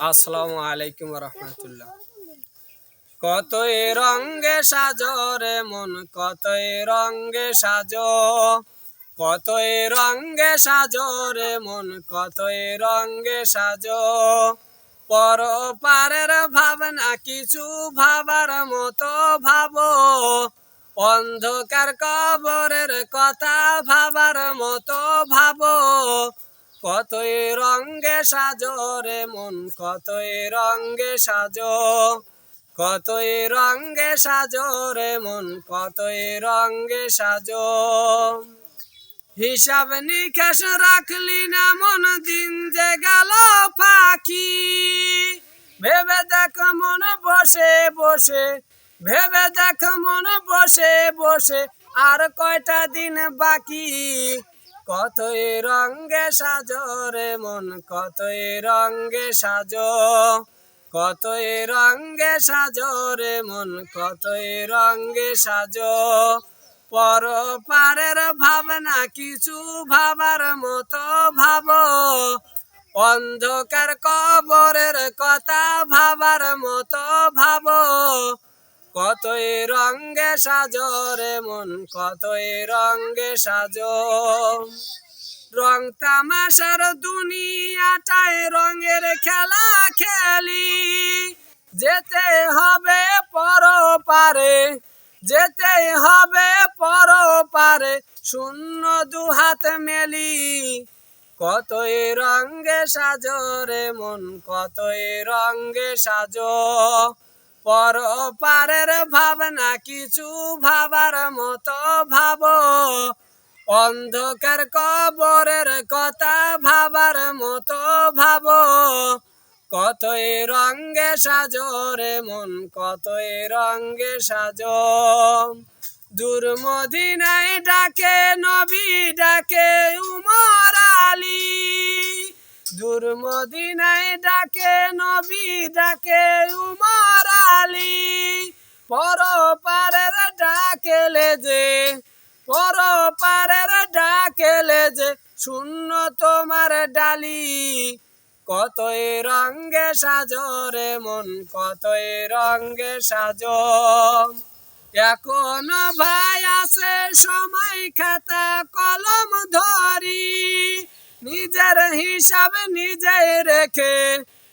আসসালামু আলাইকুম রহমতুল্লাহ কতই রঙ্গে সাজো রে মন কতই রঙ্গে সাজো। কতই রঙ্গে সাজো রে মন কতই রঙ্গে সাজো। পর পারের ভাবনা কিছু ভাবার মতো ভাবো। অন্ধকার কবরের কথা ভাবো কতই রঙ্গে সাজো রে মন, কতই রঙ্গে সাজো। কতই রঙ্গে সাজো রে মন, কতই রঙ্গে সাজো। হিসাব নিকাশ রাখলি না মন, দিন যে গেল পাখি। ভেবে দেখ মন বসে বসে, ভেবে দেখ মন বসে বসে, আর কয়টা দিন বাকি? কতই রঙ্গে সাজো রে মন, কতই রঙ্গে সাজো। কতই রঙ্গে সাজো রে মন, কতই রঙ্গে সাজো। পর পারের ভাবনা কিছু ভাবার মতো ভাবো। অন্ধকার কবরের কথা ভাবার মতো ভাবো। কতই রঙ্গে সাজো রে মন, কতই রঙ্গে সাজো। রং তামাশার দুনিয়াটায় রঙের খেলা খেলি। যেতে হবে পর পারে যেতে হবে পর পারে শূন্য দুহাত মেলি। কতই রঙ্গে সাজো রে মন, কতই রঙ্গে সাজো। পর পারের ভাবনা কিছু ভাবার মতো ভাবো। অন্ধকার কবরের কথা ভাবার মতো ভাবো। কতই রঙ্গে সাজো রে মন, কতই রঙ্গে সাজো। দূর মদিনায় ডাকে, নবী ডাকে উমর আলী। দূর মদিনায় ডাকে, নবী ডাকে উমর আলী পর পারের ডাকেলে যে পর পারের ডাকেলে যে শূন্য তোমার ডালি। কতই রঙ্গে সাজো রে মন, কতই রঙ্গে সাজো। এখনও ভাই আছে সময় খাতা কলম ধরি, নিজের হিসাব নিজে রেখে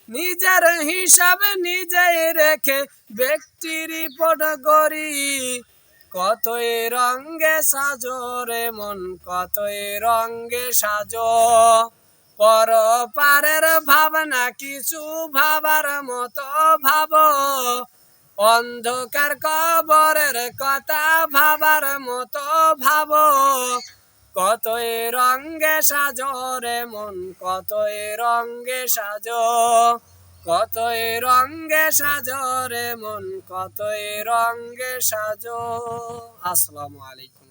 নিজের হিসাব নিজে রেখে ব্যক্তি রিপোর্ট করি। কতই রঙ্গে সাজো রে মন, কতই রঙ্গে সাজো। পর পারের ভাবনা কিছু ভাবার মতো ভাবো। অন্ধকার কবরের কথা ভাবার মতো ভাবো। কতই রঙ্গে সাজো রে মন, কতই রঙ্গে সাজো। কতই রঙ্গে সাজো রে মন, কতই রঙ্গে সাজো। আসসালামু আলাইকুম।